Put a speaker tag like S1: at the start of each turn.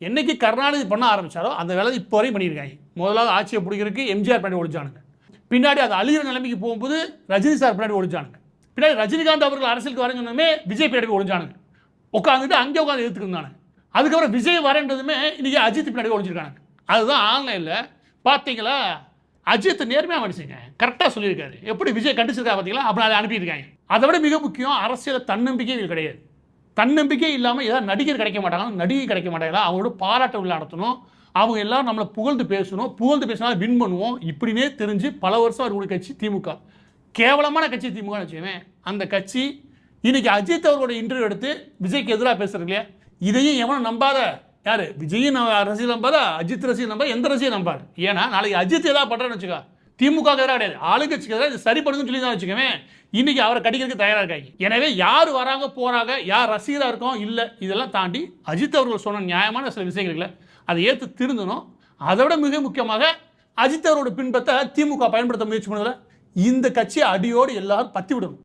S1: என்னைக்கு கருணாநிதி பண்ண ஆரம்பித்தாரோ அந்த வேலை இப்போ வரையும் பண்ணியிருக்காங்க. முதலாவது ஆட்சியை பிடிக்கிறதுக்கு எம்ஜிஆர் பின்னாடி ஒழிச்சானுங்க பின்னாடி அது அழிகிற நிலைமைக்கு போகும்போது ரஜினி சார் பின்னாடி ஒழிச்சானுங்க பின்னாடி ரஜினிகாந்த் அவர்கள் அரசியலுக்கு வரஞ்சோன்னே விஜய் பின்னாடி ஒழிஞ்சானுங்க உட்காந்துட்டு அங்கே உட்காந்து எடுத்துக்கிருந்தானுங்க அதுக்கப்புறம் விஜய் வரேன்றதுமே இன்றைக்கி அஜித் பின்னாடி ஒழிஞ்சிருக்கானுங்க அதுதான் ஆன்லைனில் பார்த்தீங்களா? அஜித் நேர்மையாக மனுஷங்க. கரெக்டாக சொல்லியிருக்காரு. எப்படி விஜய் கண்டிச்சிருக்கா பார்த்தீங்களா? அப்படி அதை அனுப்பியிருக்காங்க அதை விட மிக முக்கியம் அரசியல் தன்னம்பிக்கை இது கிடையாது. தன்னம்பிக்கை இல்லாமல் ஏதாவது நடிகர் கிடைக்க மாட்டாங்க நடிகை கிடைக்க மாட்டாங்களா? அவங்களோட பாராட்ட விழா நடத்தணும். அவங்க எல்லாரும் நம்மளை புகழ்ந்து பேசணும். புகழ்ந்து பேசினா வின் பண்ணுவோம். இப்படினே தெரிஞ்சு பல வருஷம் அவர்களுடைய கட்சி திமுக. கேவலமான கட்சி திமுக வச்சுக்கவேன் அந்த கட்சி இன்னைக்கு அஜித் அவர்களோட இன்டர்வியூ எடுத்து விஜய்க்கு எதிராக பேசுறது இல்லையா? இதையும் எவனும் நம்பாத? யாரு? விஜயும் ந- நம்பாதா? அஜித் ரசிகர் நம்பாத எந்த ரசியை நம்பாரு? ஏன்னா நாளைக்கு அஜித் ஏதாவது பண்றேன்னு வச்சுக்கோ. திமுக எதிராக கிடையாது. ஆளுங்கட்சிக்கு எதிராக இது சரிப்படுதுன்னு சொல்லி தான் வச்சுக்கவேன் இன்னைக்கு அவரை கடிக்கிறதுக்கு தயாராக இருக்காங்க. எனவே யார் வராங்க போறாங்க யார் ரசிகராக இருக்கோம் இல்லை இதெல்லாம் தாண்டி அஜித் அவர்கள் சொன்ன நியாயமான சில விஷயங்கள் இல்லை அதை ஏற்று திருந்தணும். அதை விட மிக முக்கியமாக அஜித் அவரோட பின்பற்ற திமுக பயன்படுத்த முயற்சி பண்ணதில். இந்த கட்சியை அடியோடு எல்லாரும் பத்தி விடணும்.